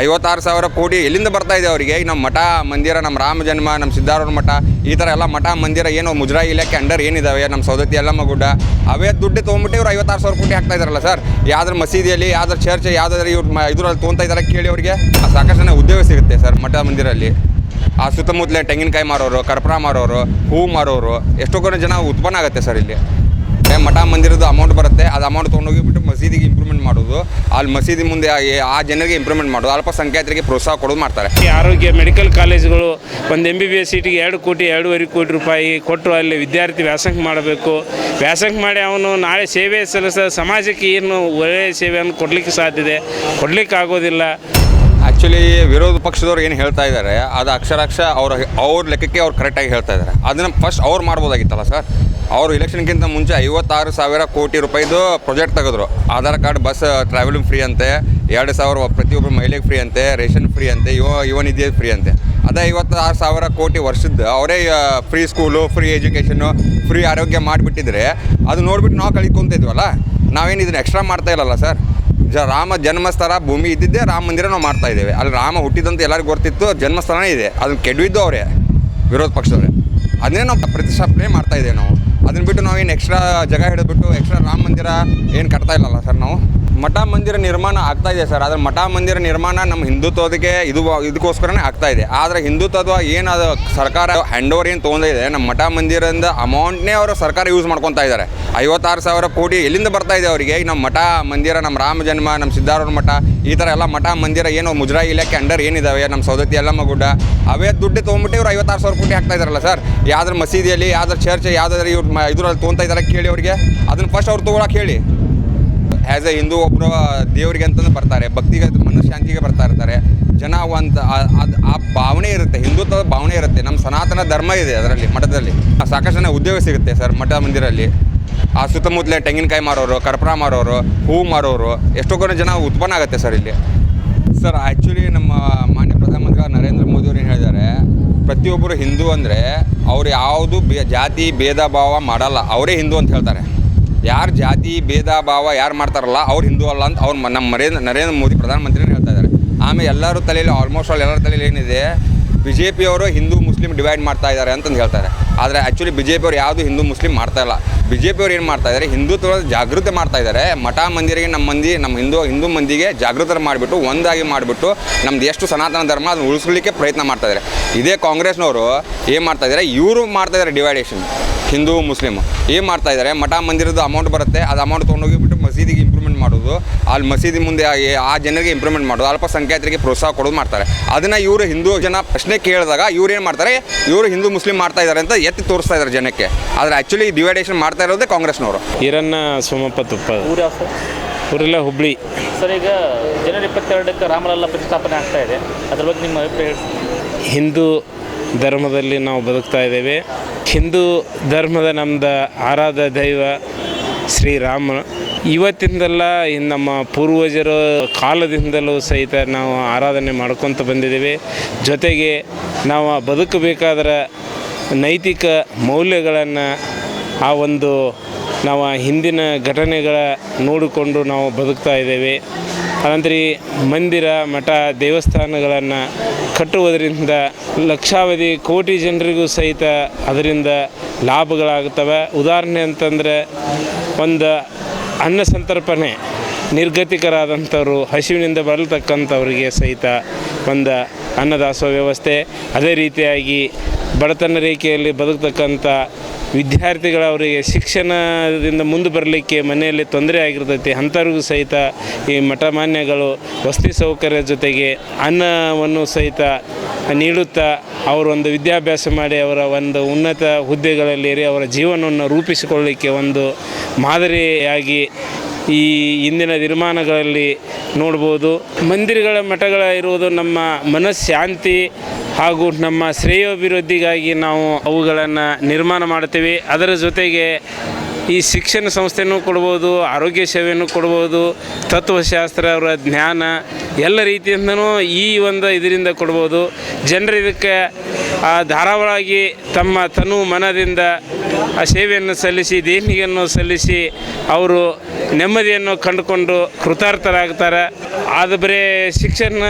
ಐವತ್ತಾರು ಸಾವಿರ ಕೋಟಿ ಎಲ್ಲಿಂದ ಬರ್ತಾ ಇದೆ ಅವರಿಗೆ? ಈಗ ನಮ್ಮ ಮಠ, ಮಂದಿರ, ನಮ್ಮ ರಾಮ ಜನ್ಮ, ನಮ್ಮ ಸಿದ್ಧಾರೂಢ ಮಠ, ಈ ಥರ ಎಲ್ಲ ಮಠ, ಮಂದಿರ ಏನು ಮುಜರಾಯಿ ಇಲಾಖೆ ಅಂಡರ್ ಏನಿದಾವೆ, ನಮ್ಮ ಸೌದತ್ತಿ ಎಲ್ಲಮ್ಮ ಗುಡ್ಡ ಅವೇ ದುಡ್ಡು ತೊಗೊಂಬಿಟ್ಟು ಇವ್ರು ಐವತ್ತಾರು ಸಾವಿರ ಕೋಟಿ ಹಾಕ್ತಾ ಇದಾರಲ್ಲ ಸರ್ ಯಾವ್ದಾರು ಮಸೀದಿಯಲ್ಲಿ ಯಾವ್ದಾರು ಚರ್ಚ್ ಯಾವ್ದಾದ್ರು ಇವ್ರು ಇದ್ರಲ್ಲಿ ತೊಗೊತಾ ಇದ್ದಾರೆ ಕೇಳಿ ಅವರಿಗೆ. ಸಾಕಷ್ಟು ಉದ್ಯೋಗ ಸಿಗುತ್ತೆ ಸರ್ ಮಠ, ಮಂದಿರಲ್ಲಿ. ಆ ಸುತ್ತಮುತ್ತಲೇ ತೆಂಗಿನಕಾಯಿ ಮಾರೋರು, ಕರ್ಪೂರ ಮಾರೋರು ಹೂವು ಮಾರೋರು, ಎಷ್ಟೋ ಜನ ಉತ್ಪನ್ನ ಆಗುತ್ತೆ ಸರ್ ಇಲ್ಲಿ. ಏ ಮಠ ಮಂದಿರದ ಅಮೌಂಟ್ ಬರುತ್ತೆ. ಅದು ಅಮೌಂಟ್ ತೊಗೊಂಡೋಗಿಬಿಟ್ಟು ಮಸೀದಿಗೆ ಇಂಪ್ರೂವ್ಮೆಂಟ್ ಮಾಡೋದು. ಅಲ್ಲಿ ಮಸೀದಿ ಮುಂದೆ ಆ- ಆ ಜನರಿಗೆ ಇಂಪ್ರೂವ್ಮೆಂಟ್ ಮಾಡೋದು. ಅಲ್ಪಸಂಖ್ಯಾತರಿಗೆ ಪ್ರೋತ್ಸಾಹ ಕೊಡೋದು ಮಾಡ್ತಾರೆ. ಈ ಆರೋಗ್ಯ ಮೆಡಿಕಲ್ ಕಾಲೇಜುಗಳು ಒಂದು ಎಂ ಬಿ ಬಿ ಎಸ್ ಸೀಟಿಗೆ ಎರಡು ಕೋಟಿ ಎರಡೂವರೆ ಕೋಟಿ ರೂಪಾಯಿ ಕೊಟ್ಟರು ಅಲ್ಲಿ ವಿದ್ಯಾರ್ಥಿ ವ್ಯಾಸಂಗ ಮಾಡಬೇಕು. ವ್ಯಾಸಂಗ ಮಾಡಿ ಅವನು ನಾಳೆ ಸೇವೆ ಸಲ್ಲಿಸ ಸಮಾಜಕ್ಕೆ ಏನು ಒಳ್ಳೆಯ ಸೇವೆಯನ್ನು ಕೊಡಲಿಕ್ಕೆ ಸಾಧ್ಯತೆ ಕೊಡಲಿಕ್ಕೆ ಆಗೋದಿಲ್ಲ. ಆ್ಯಕ್ಚುಲಿ ವಿರೋಧ ಪಕ್ಷದವ್ರು ಏನು ಹೇಳ್ತಾ ಇದ್ದಾರೆ ಅದು ಅಕ್ಷರಾಕ್ಷ ಅವ್ರ ಅವ್ರ ಲೆಕ್ಕಕ್ಕೆ ಅವ್ರು ಕರೆಕ್ಟಾಗಿ ಹೇಳ್ತಾ ಇದ್ದಾರೆ ಅದನ್ನು ಫಸ್ಟ್ ಅವ್ರು ಮಾಡ್ಬೋದಾಗಿತ್ತಲ್ಲ ಸರ್ ಅವರು ಇಲೆಕ್ಷನ್ಗಿಂತ ಮುಂಚೆ ಐವತ್ತಾರು ಸಾವಿರ ಕೋಟಿ ರೂಪಾಯಿದು project ತೆಗೆದ್ರು. Aadhaar card, bus, travelling free ಅಂತೆ, ಎರಡು ಸಾವಿರ ಪ್ರತಿಯೊಬ್ಬರು ಮಹಿಳೆಗೆ ಫ್ರೀ ಅಂತೆ, ರೇಷನ್ ಫ್ರೀ ಅಂತೆ, ಯುವ ಯುವ ನಿಧಿ ಫ್ರೀ ಅಂತೆ. ಅದೇ ಐವತ್ತಾರು ಸಾವಿರ ಕೋಟಿ ವರ್ಷದ್ದು. ಅವರೇ free school, free education free ಆರೋಗ್ಯ ಮಾಡಿಬಿಟ್ಟಿದ್ರೆ ಅದು ನೋಡಿಬಿಟ್ಟು ನಾವು ಕಳಿಕೊಂತಿದ್ವಲ್ಲ ನಾವೇನು ಇದನ್ನು ಎಕ್ಸ್ಟ್ರಾ ಮಾಡ್ತಾ ಇಲ್ಲಲ್ಲ ಸರ್? ಜ, ರಾಮ ಜನ್ಮಸ್ಥಳ ಭೂಮಿ ಇದ್ದಿದ್ದೇ ರಾಮ ಮಂದಿರ ನಾವು ಮಾಡ್ತಾ ಇದ್ದೇವೆ. ಅಲ್ಲಿ ರಾಮ ಹುಟ್ಟಿದಂತ ಎಲ್ಲರಿಗೂ ಗೊತ್ತಿತ್ತು ಜನ್ಮಸ್ಥಳನೇ ಇದೆ. ಅದನ್ನು ಕೆಡವಿದ್ದು ಅವರೇ ವಿರೋಧ ಪಕ್ಷದವರೇ. ಅದನ್ನೇ ನಾವು ಪ್ರತಿಷ್ಠಾಪನೆ ಮಾಡ್ತಾ ಇದ್ದೇವೆ ನಾವು. ಅದನ್ನ ಬಿಟ್ಟು ನಾವು ಏನು ಎಕ್ಸ್ಟ್ರಾ ಜಾಗ ಹಿಡಿದ್ಬಿಟ್ಟು ಎಕ್ಸ್ಟ್ರಾ ರಾಮ ಮಂದಿರ ಏನು ಕಟ್ತಾ ಇಲ್ಲಲ್ಲ ಸರ್ ನಾವು? ಮಠ ಮಂದಿರ ನಿರ್ಮಾಣ ಆಗ್ತಾ ಇದೆ ಸರ್. ಆದರೆ ಮಠ ಮಂದಿರ ನಿರ್ಮಾಣ ನಮ್ಮ ಹಿಂದುತ್ವದಕ್ಕೆ ಇದು ಇದಕ್ಕೋಸ್ಕರನೇ ಆಗ್ತಾ ಇದೆ. ಆದರೆ ಹಿಂದುತ್ವದ ಏನು ಅದು ಸರ್ಕಾರ ಹ್ಯಾಂಡ್ ಓವರ್ ಏನು ತೊಗೊಂಡಿದೆ ನಮ್ಮ ಮಠ ಮಂದಿರದಿಂದ ಅಮೌಂಟ್ನೇ ಅವರು ಸರ್ಕಾರ ಯೂಸ್ ಮಾಡ್ಕೊತಾ ಇದ್ದಾರೆ. ಐವತ್ತಾರು ಸಾವಿರ ಕೋಟಿ ಎಲ್ಲಿಂದ ಬರ್ತಾ ಇದೆ ಅವರಿಗೆ? ನಮ್ಮ ಮಠ ಮಂದಿರ, ನಮ್ಮ ರಾಮ ಜನ್ಮ, ನಮ್ಮ ಸಿದ್ಧಾರೂಢ ಮಠ, ಈ ಥರ ಎಲ್ಲ ಮಠ ಮಂದಿರ ಏನು ಮುಜರಾಯಿ ಇಲಾಖೆ ಅಂಡರ್ ಏನಿದಾವೆ, ನಮ್ಮ ಸೌದತ್ತಿ ಎಲ್ಲಮ್ಮ ಗುಡ್ಡ ಅವೇ ದುಡ್ಡು ತೊಗೊಂಬಿಟ್ಟು ಇವರು ಐವತ್ತಾರು ಸಾವಿರ ಕೋಟಿ ಹಾಕ್ತಾ ಇದಾರಲ್ಲ ಸರ್. ಯಾವ್ದಾರು ಮಸೀದಿಯಲ್ಲಿ ಯಾವ್ದಾರು ಚರ್ಚ್ ಯಾವ್ದಾದ್ರು ಇವ್ರು ಇದ್ರಲ್ಲಿ ತೊಗೊತಾ ಇದ್ದಾರೆ ಕೇಳಿ ಅವರಿಗೆ? ಅದನ್ನು ಫಸ್ಟ್ ಅವ್ರು ತೊಗೊಳಕ್ಕೆ ಹೇಳಿ. ಆ್ಯಸ್ ಎ ಹಿಂದೂ ಒಬ್ಬರು ದೇವರಿಗೆ ಅಂತಂದು ಬರ್ತಾರೆ, ಭಕ್ತಿಗೆ, ಮನಃಶಾಂತಿಗೆ ಬರ್ತಾ ಇರ್ತಾರೆ. ಜನ ಒಂದು ಅದು ಆ ಭಾವನೆ ಇರುತ್ತೆ, ಹಿಂದುತ್ವದ ಭಾವನೆ ಇರುತ್ತೆ. ನಮ್ಮ ಸನಾತನ ಧರ್ಮ ಇದೆ ಅದರಲ್ಲಿ, ಮಠದಲ್ಲಿ. ಸಾಕಷ್ಟು ಉದ್ಯೋಗ ಸಿಗುತ್ತೆ ಸರ್, ಮಠ ಮಂದಿರಲ್ಲಿ. ಆ ಸುತ್ತಮುತ್ತಲೇ ತೆಂಗಿನಕಾಯಿ ಮಾರೋರು, ಕರ್ಪೂರ ಮಾರೋರು ಹೂವು ಮಾರೋರು, ಎಷ್ಟೋ ಕೂಡ ಜನ ಉತ್ಪನ್ನ ಆಗುತ್ತೆ ಸರ್ ಇಲ್ಲಿ. ಸರ್ ಆ್ಯಕ್ಚುಲಿ ನಮ್ಮ ಮಾನ್ಯ ಪ್ರಧಾನಮಂತ್ರಿ ನರೇಂದ್ರ ಮೋದಿ ಅವರು ಹೇಳಿದ್ದಾರೆ, ಪ್ರತಿಯೊಬ್ಬರು ಹಿಂದೂ ಅಂದರೆ ಅವ್ರು ಯಾವುದು ಬೇ, ಜಾತಿ, ಭೇದ ಭಾವ ಮಾಡಲ್ಲ, ಅವರೇ ಹಿಂದೂ ಅಂತ ಹೇಳ್ತಾರೆ. ಯಾರು ಜಾತಿ, ಭೇದ, ಭಾವ ಯಾರು ಮಾಡ್ತಾರಲ್ಲ, ಅವ್ರು ಹಿಂದೂ ಅಲ್ಲ ಅಂತ ಅವ್ರು ನಮ್ಮ ನರೇಂದ್ರ ನರೇಂದ್ರ ಮೋದಿ ಪ್ರಧಾನಮಂತ್ರಿನೇ ಹೇಳ್ತಾ ಇದ್ದಾರೆ ಆಮೇಲೆ ಎಲ್ಲರ ತಲೆಯಲ್ಲಿ ಆಲ್ಮೋಸ್ಟ್ ಆಲ್ ಎಲ್ಲರ ತಲೆಯಲ್ಲಿ ಏನಿದೆ ಬಿ ಜೆ ಪಿಯವರು ಹಿಂದೂ, ಮುಸ್ಲಿಂ ಡಿವೈಡ್ ಮಾಡ್ತಾ ಇದ್ದಾರೆ ಅಂತಂದು ಹೇಳ್ತಾರೆ ಆದರೆ ಆ್ಯಕ್ಚುಲಿ ಬಿ ಜೆ ಪಿಯವರು ಯಾವುದು ಹಿಂದೂ ಮುಸ್ಲಿಂ ಮಾಡ್ತಾ ಇಲ್ಲ. ಬಿ ಜೆ ಪಿಯವರು ಏನು ಮಾಡ್ತಾ ಇದ್ದಾರೆ ಹಿಂದುತ್ವದ ಜಾಗೃತಿ ಮಾಡ್ತಾ ಇದ್ದಾರೆ ಮಠ ಮಂದಿರಿಗೆ, ನಮ್ಮ ಮಂದಿ, ನಮ್ಮ ಹಿಂದೂ ಹಿಂದೂ ಮಂದಿಗೆ ಜಾಗೃತರ ಮಾಡಿಬಿಟ್ಟು, ಒಂದಾಗಿ ಮಾಡಿಬಿಟ್ಟು, ನಮ್ದು ಎಷ್ಟು ಸನಾತನ ಧರ್ಮ ಅದನ್ನು ಉಳಿಸ್ಲಿಕ್ಕೆ ಪ್ರಯತ್ನ ಮಾಡ್ತಾ ಇದ್ದಾರೆ ಇದೇ ಕಾಂಗ್ರೆಸ್ನವರು ಏನು ಮಾಡ್ತಾ ಇದ್ದಾರೆ ಇವರು ಮಾಡ್ತಾ ಇದ್ದಾರೆ ಡಿವೈಡೇಷನ್ ಹಿಂದೂ ಮುಸ್ಲಿಮ್ ಏನು ಮಾಡ್ತಾ ಇದ್ದಾರೆ ಮಠ ಮಂದಿರದ ಅಮೌಂಟ್ ಬರುತ್ತೆ. ಅದು ಅಮೌಂಟ್ ತೊಗೊಂಡೋಗಿಬಿಟ್ಟು ಮಸೀದಿಗೆ ಇಂಪ್ರೂವ್ಮೆಂಟ್ ಮಾಡೋದು. ಅಲ್ಲಿ ಮಸೀದಿ ಮುಂದೆ ಆಗಿ ಆ ಜನರಿಗೆ ಇಂಪ್ರೂವ್ಮೆಂಟ್ ಮಾಡೋದು. ಅಲ್ಪಸಂಖ್ಯಾತರಿಗೆ ಪ್ರೋತ್ಸಾಹ ಕೊಡೋದು ಮಾಡ್ತಾರೆ. ಅದನ್ನು ಇವರು ಹಿಂದೂ ಜನ ಪ್ರಶ್ನೆ ಕೇಳಿದಾಗ ಇವ್ರು ಏನು ಮಾಡ್ತಾರೆ? ಇವರು ಹಿಂದೂ, ಮುಸ್ಲಿಂ ಮಾಡ್ತಾ ಇದ್ದಾರೆ ಅಂತ ಎತ್ತಿ ತೋರಿಸ್ತಾ ಇದ್ದಾರೆ ಜನಕ್ಕೆ. ಆದರೆ ಆ್ಯಕ್ಚುಲಿ ಡಿವೈಡೇಷನ್ ಮಾಡ್ತಾ ಇರೋದೇ ಕಾಂಗ್ರೆಸ್ನವರು. ಈರನ್ನ ಸೋಮಪ್ಪ ತುಪ್ಪ. ಊರು ಸರ್ ಊರೆಲ್ಲ ಹುಬ್ಳಿ. ಸರ್ ಈಗ ಜನವರಿ ಇಪ್ಪತ್ತೆರಡಕ್ಕೆ ರಾಮಲಲ್ಲ ಪ್ರತಿಷ್ಠಾಪನೆ ಆಗ್ತಾ ಇದೆ. ಅದ್ರ ಬಗ್ಗೆ ನಿಮ್ಮ ಅಭಿಪ್ರಾಯ ಹಿಂದೂ ಧರ್ಮದಲ್ಲಿ ನಾವು ಬದುಕ್ತಾ ಇದ್ದೇವೆ. ಹಿಂದೂ ಧರ್ಮದ ನಮ್ಮದು ಆರಾಧ ದೈವ ಶ್ರೀರಾಮ ಇವತ್ತಿಂದಲ್ಲ ಇನ್ನು ನಮ್ಮ ಪೂರ್ವಜರ ಕಾಲದಿಂದಲೂ ಸಹಿತ ನಾವು ಆರಾಧನೆ ಮಾಡ್ಕೊತ ಬಂದಿದ್ದೇವೆ. ಜೊತೆಗೆ ನಾವು ಬದುಕಬೇಕಾದ್ರೆ ನೈತಿಕ ಮೌಲ್ಯಗಳನ್ನು ಆ ಒಂದು ನಾವು ಹಿಂದಿನ ಘಟನೆಗಳ ನೋಡಿಕೊಂಡು ನಾವು ಬದುಕ್ತಾ ಇದ್ದೇವೆ. ಅನಂತರ ಈ ಮಂದಿರ, ಮಠ, ದೇವಸ್ಥಾನಗಳನ್ನು ಕಟ್ಟುವುದರಿಂದ ಲಕ್ಷಾವಧಿ ಕೋಟಿ ಜನರಿಗೂ ಸಹಿತ ಅದರಿಂದ ಲಾಭಗಳಾಗುತ್ತವೆ ಉದಾಹರಣೆ ಅಂತಂದರೆ ಒಂದು ಅನ್ನ ಸಂತರ್ಪಣೆ, ನಿರ್ಗತಿಕರಾದಂಥವರು, ಹಸಿವಿನಿಂದ ಬರಲ್ತಕ್ಕಂಥವರಿಗೆ ಸಹಿತ ಒಂದು ಅನ್ನದಾಸೋಹ ವ್ಯವಸ್ಥೆ. ಅದೇ ರೀತಿಯಾಗಿ ಬಡತನ ರೇಖೆಯಲ್ಲಿ ಬದುಕ್ತಕ್ಕಂಥ ವಿದ್ಯಾರ್ಥಿಗಳವರಿಗೆ ಶಿಕ್ಷಣದಿಂದ ಮುಂದೆ ಬರಲಿಕ್ಕೆ ಮನೆಯಲ್ಲಿ ತೊಂದರೆ ಆಗಿರ್ತೈತಿ ಅಂಥವ್ರಿಗೂ ಸಹಿತ ಈ ಮಠಮಾನ್ಯಗಳು ವಸತಿ ಸೌಕರ್ಯ ಜೊತೆಗೆ ಅನ್ನವನ್ನು ಸಹಿತ ನೀಡುತ್ತಾ ಅವರೊಂದು ವಿದ್ಯಾಭ್ಯಾಸ ಮಾಡಿ ಅವರ ಒಂದು ಉನ್ನತ ಹುದ್ದೆಗಳಲ್ಲೇರಿ ಅವರ ಜೀವನವನ್ನು ರೂಪಿಸಿಕೊಳ್ಳಲಿಕ್ಕೆ ಒಂದು ಮಾದರಿಯಾಗಿ ಈ ಇಂದಿನ ನಿರ್ಮಾಣಗಳಲ್ಲಿ ನೋಡ್ಬೋದು. ಮಂದಿರಗಳ ಮಠಗಳ ಇರುವುದು ನಮ್ಮ ಮನಃಶಾಂತಿ ಹಾಗೂ ನಮ್ಮ ಶ್ರೇಯೋಭಿವೃದ್ಧಿಗಾಗಿ ನಾವು ಅವುಗಳನ್ನು ನಿರ್ಮಾಣ ಮಾಡ್ತೀವಿ ಅದರ ಜೊತೆಗೆ ಈ ಶಿಕ್ಷಣ ಸಂಸ್ಥೆನೂ ಕೊಡ್ಬೋದು ಆರೋಗ್ಯ ಸೇವೆಯನ್ನು ಕೊಡ್ಬೋದು ತತ್ವಶಾಸ್ತ್ರ ಅವರ ಜ್ಞಾನ ಎಲ್ಲ ರೀತಿಯಿಂದನೂ ಈ ಒಂದು ಇದರಿಂದ ಕೊಡ್ಬೋದು. ಜನರು ಇದಕ್ಕೆ ಆ, ಧಾರಾವಾಳಾಗಿ ತಮ್ಮ ತನು ಮನದಿಂದ ಆ ಸೇವೆಯನ್ನು ಸಲ್ಲಿಸಿ, ದೇಣಿಗೆಯನ್ನು ಸಲ್ಲಿಸಿ ಅವರು ನೆಮ್ಮದಿಯನ್ನು ಕಂಡುಕೊಂಡು ಕೃತಾರ್ಥರಾಗ್ತಾರೆ. ಅದು ಬರೀ ಶಿಕ್ಷಣ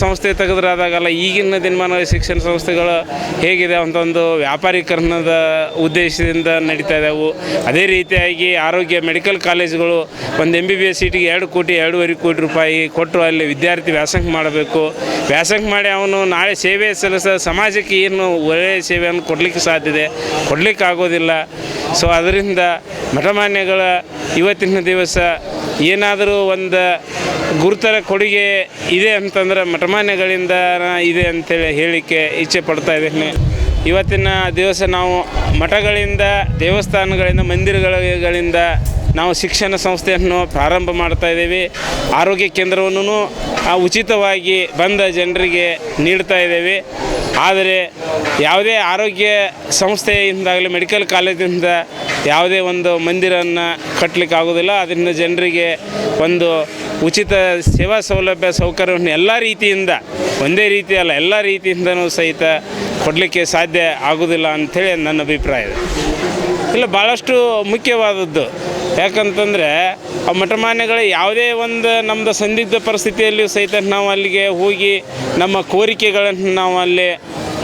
ಸಂಸ್ಥೆ ತೆಗೆದ್ರಾದಾಗಲ್ಲ, ಈಗಿನ ದಿನಮಾನ ಶಿಕ್ಷಣ ಸಂಸ್ಥೆಗಳು ಹೇಗಿದೆ ಅಂತ ಒಂದು ವ್ಯಾಪಾರೀಕರಣದ ಉದ್ದೇಶದಿಂದ ನಡೀತಾ ಇದ್ದಾವೆ ಅದೇ ರೀತಿಯಾಗಿ ಆರೋಗ್ಯ ಮೆಡಿಕಲ್ ಕಾಲೇಜುಗಳು ಒಂದು ಎಂ ಬಿ ಬಿ ಎಸ್ ಸೀಟಿಗೆ ಎರಡು ಕೋಟಿ, ಎರಡೂವರೆ ಕೋಟಿ ರೂಪಾಯಿ ಕೊಟ್ಟು ಅಲ್ಲಿ ವಿದ್ಯಾರ್ಥಿ ವ್ಯಾಸಂಗ ಮಾಡಬೇಕು. ವ್ಯಾಸಂಗ ಮಾಡಿ ಅವನು ನಾಳೆ ಸೇವೆ ಸಲ್ಲಿಸ, ಸಮಾಜಕ್ಕೆ ಏನು ಒಳ್ಳೆಯ ಸೇವೆಯನ್ನು ಕೊಡಲಿಕ್ಕೆ ಸಾಧ್ಯತೆ ಕೊಡಲಿಕ್ಕೆ ಆಗೋದಿಲ್ಲ. ಸೊ ಅದರಿಂದ ಮಠಮಾನ್ಯಗಳ ಇವತ್ತಿನ ದಿವಸ ಏನಾದರೂ ಒಂದು ಗುರುತರ ಕೊಡುಗೆ ಇದೆ ಅಂತಂದ್ರೆ ಮಠಮಾನ್ಯಗಳಿಂದ ಇದೆ ಅಂತೇಳಿ ಹೇಳಲಿಕ್ಕೆ ಇಚ್ಛೆ ಪಡ್ತಾ ಇದ್ದೇನೆ. ಇವತ್ತಿನ ದಿವಸ ನಾವು ಮಠಗಳಿಂದ, ದೇವಸ್ಥಾನಗಳಿಂದ ಮಂದಿರಗಳಿಂದ ನಾವು ಶಿಕ್ಷಣ ಸಂಸ್ಥೆಯನ್ನು ಪ್ರಾರಂಭ ಮಾಡ್ತಾ ಇದ್ದೀವಿ. ಆರೋಗ್ಯ ಕೇಂದ್ರವನ್ನು ಉಚಿತವಾಗಿ ಬಂದ ಜನರಿಗೆ ನೀಡ್ತಾ ಇದ್ದೇವೆ. ಆದರೆ ಯಾವುದೇ ಆರೋಗ್ಯ ಸಂಸ್ಥೆಯಿಂದಾಗಲಿ ಮೆಡಿಕಲ್ ಕಾಲೇಜಿಂದ ಯಾವುದೇ ಒಂದು ಮಂದಿರನ್ನು ಕಟ್ಟಲಿಕ್ಕೆ ಆಗೋದಿಲ್ಲ ಅದರಿಂದ ಜನರಿಗೆ ಒಂದು ಉಚಿತ ಸೇವಾ ಸೌಲಭ್ಯ, ಸೌಕರ್ಯವನ್ನು ಎಲ್ಲ ರೀತಿಯಿಂದ, ಒಂದೇ ರೀತಿ ಅಲ್ಲ, ಎಲ್ಲ ರೀತಿಯಿಂದನೂ ಸಹಿತ ಕೊಡಲಿಕ್ಕೆ ಸಾಧ್ಯ ಆಗೋದಿಲ್ಲ ಅಂಥೇಳಿ ನನ್ನ ಅಭಿಪ್ರಾಯ. ಇದೆ ಇಲ್ಲ ಭಾಳಷ್ಟು ಮುಖ್ಯವಾದದ್ದು. ಯಾಕಂತಂದರೆ, ಆ ಮಠಮಾನ್ಯಗಳು ಯಾವುದೇ ಒಂದು ನಮ್ಮದು ಸಂದಿಗ್ಧ ಪರಿಸ್ಥಿತಿಯಲ್ಲಿಯೂ ಸಹಿತ ನಾವು ಅಲ್ಲಿಗೆ ಹೋಗಿ ನಮ್ಮ ಕೋರಿಕೆಗಳನ್ನು ನಾವು ಅಲ್ಲಿ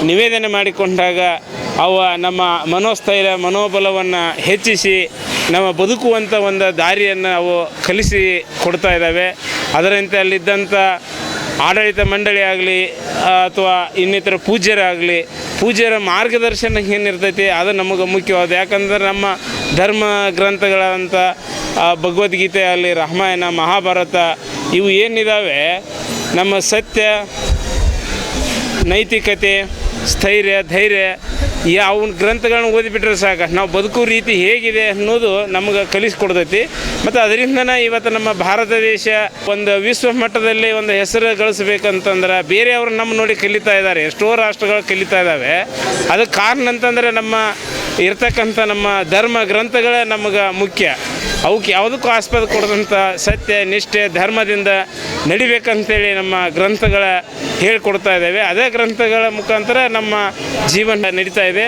ನಿವೇದನೆ ಮಾಡಿಕೊಂಡಾಗ ಅವ ನಮ್ಮ ಮನೋಸ್ಥೈರ್ಯ, ಮನೋಬಲವನ್ನು ಹೆಚ್ಚಿಸಿ, ನಮ್ಮ ಬದುಕುವಂಥ ಒಂದು ದಾರಿಯನ್ನು ಅವು ಕಲಿಸಿ ಕೊಡ್ತಾ ಇದ್ದಾವೆ. ಅದರಂತೆ ಅಲ್ಲಿದ್ದಂಥ ಆಡಳಿತ ಮಂಡಳಿ ಆಗಲಿ ಅಥವಾ ಇನ್ನಿತರ ಪೂಜ್ಯರಾಗಲಿ ಪೂಜ್ಯರ ಮಾರ್ಗದರ್ಶನ ಏನಿರ್ತೈತಿ, ಅದು ನಮಗೆ ಮುಖ್ಯವಾದ. ಯಾಕಂದ್ರೆ ನಮ್ಮ ಧರ್ಮ ಗ್ರಂಥಗಳಂಥ ಭಗವದ್ಗೀತೆ ಅಲ್ಲಿ, ರಾಮಾಯಣ, ಮಹಾಭಾರತ, ಇವು ಏನಿದ್ದಾವೆ ನಮ್ಮ ಸತ್ಯ, ನೈತಿಕತೆ, ಸ್ಥೈರ್ಯ, ಧೈರ್ಯ ಯಾವ ಗ್ರಂಥಗಳನ್ನ ಓದಿಬಿಟ್ರೆ ಸಾಕು. ನಾವು ಬದುಕೋ ರೀತಿ ಹೇಗಿದೆ ಅನ್ನೋದು ನಮಗೆ ಕಲಿಸ್ಕೊಡ್ತೈತಿ. ಮತ್ತು ಅದರಿಂದನೇ ಇವತ್ತು ನಮ್ಮ ಭಾರತ ದೇಶ ಒಂದು ವಿಶ್ವ ಮಟ್ಟದಲ್ಲಿ ಒಂದು ಹೆಸರು ಗಳಿಸ್ಬೇಕಂತಂದ್ರೆ ಬೇರೆಯವರು ನಮ್ಮ ನೋಡಿ ಕಲಿತಾ ಇದ್ದಾರೆ. ಎಷ್ಟೋ ರಾಷ್ಟ್ರಗಳು ಕಲಿತಾ ಇದ್ದಾವೆ. ಅದಕ್ಕೆ ಕಾರಣ ಅಂತಂದರೆ ನಮ್ಮ ಇರ್ತಕ್ಕಂಥ ನಮ್ಮ ಧರ್ಮ ಗ್ರಂಥಗಳೇ ನಮಗೆ ಮುಖ್ಯ. ಅವಕ್ಕೆ ಯಾವುದಕ್ಕೂ ಆಸ್ಪದ ಕೊಡದಂಥ ಸತ್ಯ, ನಿಷ್ಠೆ, ಧರ್ಮದಿಂದ ನಡಿಬೇಕಂತೇಳಿ ನಮ್ಮ ಗ್ರಂಥಗಳ ಹೇಳ್ಕೊಡ್ತಾ ಇದ್ದಾವೆ. ಅದೇ ಗ್ರಂಥಗಳ ಮುಖಾಂತರ ನಮ್ಮ ಜೀವನ ನಡೀತಾ ಇದೆ.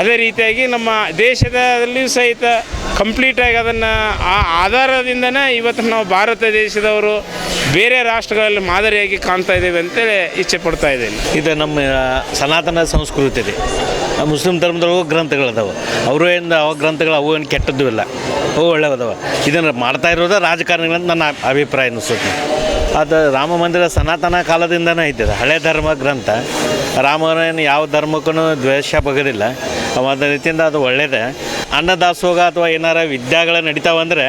ಅದೇ ರೀತಿಯಾಗಿ ನಮ್ಮ ದೇಶದಲ್ಲಿಯೂ ಸಹಿತ ಕಂಪ್ಲೀಟಾಗಿ ಅದನ್ನು ಆ ಆಧಾರದಿಂದನೇ ಇವತ್ತು ನಾವು ಭಾರತ ದೇಶದವರು ಬೇರೆ ರಾಷ್ಟ್ರಗಳಲ್ಲಿ ಮಾದರಿಯಾಗಿ ಕಾಣ್ತಾ ಇದ್ದೇವೆ ಅಂತೇಳಿ ಇಚ್ಛೆ ಪಡ್ತಾ ಇದ್ದೇನೆ. ಇದು ನಮ್ಮ ಸನಾತನ ಸಂಸ್ಕೃತಿ ರೀ ಮುಸ್ಲಿಂ ಧರ್ಮದೊಳಗೂ ಗ್ರಂಥಗಳದಾವೆ. ಅವರು ಏನು ಅವ ಗ್ರಂಥಗಳು ಅವು ಏನು ಕೆಟ್ಟದ್ದು ಇಲ್ಲ. ಅವು ಒಳ್ಳೆಯದವ ಇದನ್ನು ಮಾಡ್ತಾ ಇರೋದು ರಾಜಕಾರಣಿಗಳಂತ ನನ್ನ ಅಭಿಪ್ರಾಯ ಅನಿಸುತ್ತೆ ಅದು ರಾಮ ಮಂದಿರ ಸನಾತನ ಕಾಲದಿಂದನೇ ಇದ್ದಿದೆ ಹಳೆ ಧರ್ಮ ಗ್ರಂಥ. ರಾಮನೇನು ಯಾವ ಧರ್ಮಕ್ಕೂ ದ್ವೇಷ ಬಗದಿಲ್ಲ. ಅದ ರೀತಿಯಿಂದ ಅದು ಒಳ್ಳೆಯದೇ ಅನ್ನದಾಸೋಗ ಅಥವಾ ಏನಾರ ವಿದ್ಯಾಗಳು ನಡೀತಾವಂದರೆ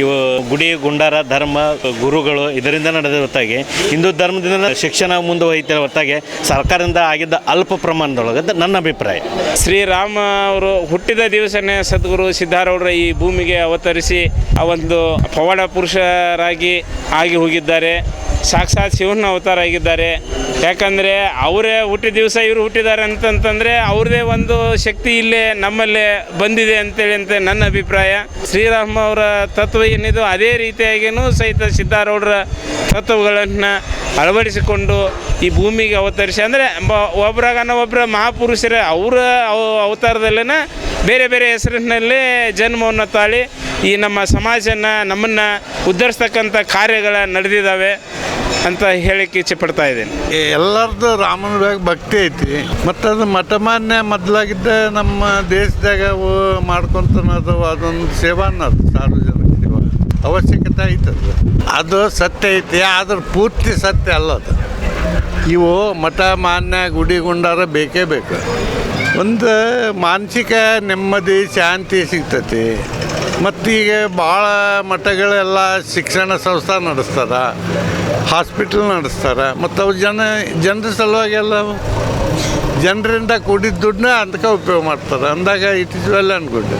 ಇವು ಗುಡಿ, ಗುಂಡಾರ, ಧರ್ಮ, ಗುರುಗಳು ಇದರಿಂದ ನಡೆದ ಹೊತ್ತಾಗಿ. ಹಿಂದೂ ಧರ್ಮದಿಂದ ಶಿಕ್ಷಣ ಮುಂದೆ ಹೋಯ್ತಿರೋ ಹೊತ್ತಾಗಿ ಸರ್ಕಾರದಿಂದ ಆಗಿದ್ದ ಅಲ್ಪ ಪ್ರಮಾಣದೊಳಗೆ ನನ್ನ ಅಭಿಪ್ರಾಯ. ಶ್ರೀರಾಮ ಅವರು ಹುಟ್ಟಿದ ದಿವಸನೇ ಸದ್ಗುರು ಸಿದ್ಧಾರೂಢರ ಈ ಭೂಮಿಗೆ ಅವತರಿಸಿ ಆ ಒಂದು ಪವಾಡ ಪುರುಷರಾಗಿ ಆಗಿ ಹೋಗಿದ್ದಾರೆ. ಸಾಕ್ಷಾತ್ ಶಿವನ ಅವತಾರ ಆಗಿದ್ದಾರೆ. ಯಾಕಂದರೆ ಅವರೇ ಹುಟ್ಟಿದ ದಿವಸ ಇವರು ಹುಟ್ಟಿದ್ದಾರೆ ಅಂತಂತಂದರೆ ಅವ್ರದೇ ಒಂದು ಶಕ್ತಿ ಇಲ್ಲೇ ನಮ್ಮಲ್ಲೇ ಬಂದಿದೆ ಅಂತೇಳಿ ಅಂತ ನನ್ನ ಅಭಿಪ್ರಾಯ. ಶ್ರೀರಾಮ ಅವರ ತತ್ವ ಏನಿದು ಅದೇ ರೀತಿಯಾಗಿಯೂ ಸಹಿತ ಸಿದ್ಧಾರೂಢರ ತತ್ವಗಳನ್ನು ಅಳವಡಿಸಿಕೊಂಡು ಈ ಭೂಮಿಗೆ ಅವತರಿಸಿ, ಅಂದರೆ ಒಬ್ರಾಗ ಒಬ್ಬರ ಮಹಾಪುರುಷರ ಅವರ ಅವ- ಅವತಾರದಲ್ಲೇ ಬೇರೆ ಬೇರೆ ಹೆಸರಿನಲ್ಲಿ ಜನ್ಮವನ್ನು ತಾಳಿ ಈ ನಮ್ಮ ಸಮಾಜನ ನಮ್ಮನ್ನು ಉದ್ಧರಿಸ್ತಕ್ಕಂಥ ಕಾರ್ಯಗಳ ನಡೆದಿದ್ದಾವೆ. ಅಂತ ಹೇಳಕ್ಕೆ ಇಚ್ಛೆ ಪಡ್ತಾ ಇದ್ದೇನೆ. ಎಲ್ಲರದ್ದು ರಾಮನ ಬಗ್ಗೆ ಭಕ್ತಿ ಐತಿ. ಮತ್ತು ಅದು ಮಠಮಾನ್ಯ ಮೊದಲಾಗಿದ್ದ ನಮ್ಮ ದೇಶದಾಗ ಅವು ಮಾಡ್ಕೊಂತನದು ಅದೊಂದು ಸೇವಾ ಅನ್ನೋದು ಸಾರ್ವಜನಿಕ ಸೇವಾ. ಅವಶ್ಯಕತೆ ಐತೆ ಅದು. ಅದು ಸತ್ಯ ಐತಿ, ಆದ್ರೆ ಪೂರ್ತಿ ಸತ್ಯ ಅಲ್ಲ ಅದು. ಇವು ಮಠ ಮಾನ್ಯ ಗುಡಿ ಗುಂಡಾರ ಬೇಕೇ ಬೇಕು. ಒಂದು ಮಾನಸಿಕ ನೆಮ್ಮದಿ, ಶಾಂತಿ ಸಿಗ್ತತಿ. ಮತ್ತೀಗ ಭಾಳ ಮಠಗಳೆಲ್ಲ ಶಿಕ್ಷಣ ಸಂಸ್ಥೆ ನಡೆಸ್ತಾರ ಹಾಸ್ಪಿಟಲ್ ನಡೆಸ್ತಾರೆ. ಮತ್ತು ಅವು ಜನ, ಜನರ ಸಲುವಾಗಿ ಎಲ್ಲ ಜನರಿಂದ ಕೂಡಿದ ದುಡ್ಡನ್ನ ಅದಕ್ಕೆ ಉಪಯೋಗ ಮಾಡ್ತಾರೆ. ಅಂದಾಗ it is well and good